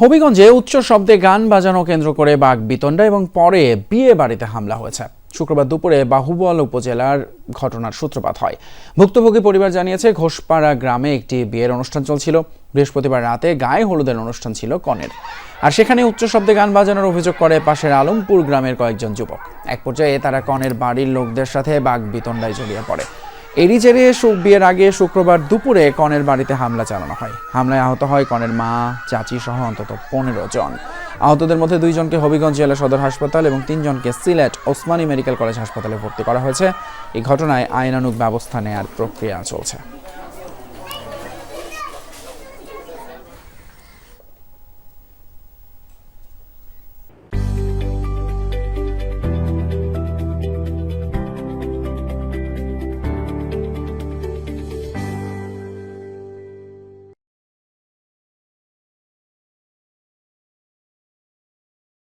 হবিগঞ্জে উচ্চ শব্দে গান বাজানো কেন্দ্র করে বাঘ বিতণ্ডা এবং পরে বিয়ে বাড়িতে হামলা হয়েছে। শুক্রবার দুপুরে বাহুবল উপজেলার ঘটনার সূত্রপাত হয়। ভুক্তভোগী পরিবার জানিয়েছে, ঘোষপাড়া গ্রামে একটি বিয়ের অনুষ্ঠান চলছিল। বৃহস্পতিবার রাতে গায়ে হলুদের অনুষ্ঠান ছিল কনের। আর সেখানে উচ্চ শব্দে গান বাজানোর অভিযোগ করে পাশের আলমপুর গ্রামের কয়েকজন যুবক। এক পর্যায়ে তারা কনের বাড়ির লোকদের সাথে বাঘ বিতণ্ডায় জড়িয়ে পড়ে। এরই জেরে বিয়ের আগে শুক্রবার দুপুরে কনের বাড়িতে হামলা চালানো হয়। হামলায় আহত হয় কনের মা, চাচি সহ অন্তত পনেরো জন। আহতদের মধ্যে দুইজনকে হবিগঞ্জ জেলা সদর হাসপাতাল এবং তিনজনকে সিলেট ওসমানী মেডিকেল কলেজ হাসপাতালে ভর্তি করা হয়েছে। এই ঘটনায় আইনানুগ ব্যবস্থা নেয়ার প্রক্রিয়া চলছে।